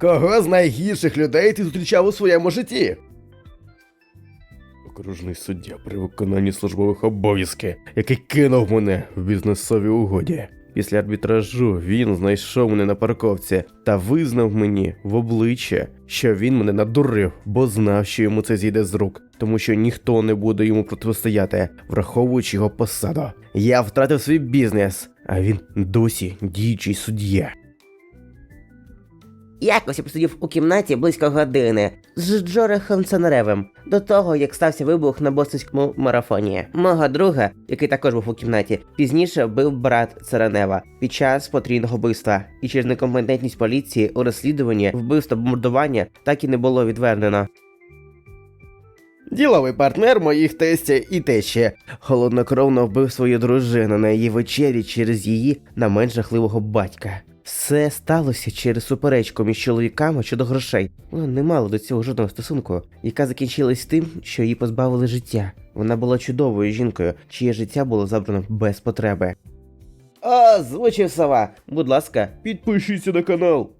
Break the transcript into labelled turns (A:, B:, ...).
A: Кого з найгірших людей ти зустрічав у своєму житті? Окружний суддя при виконанні службових обов'язків, який кинув мене в бізнесовій угоді. Після арбітражу він знайшов мене на парковці та визнав мені в обличчя, що він мене надурив, бо знав, що йому це зійде з рук, тому що ніхто не буде йому протистояти, враховуючи його посаду. Я втратив свій бізнес, а він досі діючий суддя.
B: Якось я посидів у кімнаті близько години з Джорехом Ценеревим до того, як стався вибух на бостонському марафоні. Мого друга, який також був у кімнаті, пізніше вбив брат Церенева під час потрійного вбивства, і через некомпетентність поліції у розслідуванні вбивства бомбардування так і не було відвернено.
A: Діловий партнер моїх тестя і тещі.
B: Холоднокровно вбив свою дружину на її вечері через її на менш жахливого батька. Все сталося через суперечку між чоловіками щодо грошей. Вони не мала до цього жодного стосунку, яка закінчилась тим, що її позбавили життя. Вона була чудовою жінкою, чиє життя було забрано без потреби. Озвучив сова. Будь ласка,
A: Підпишіться на канал.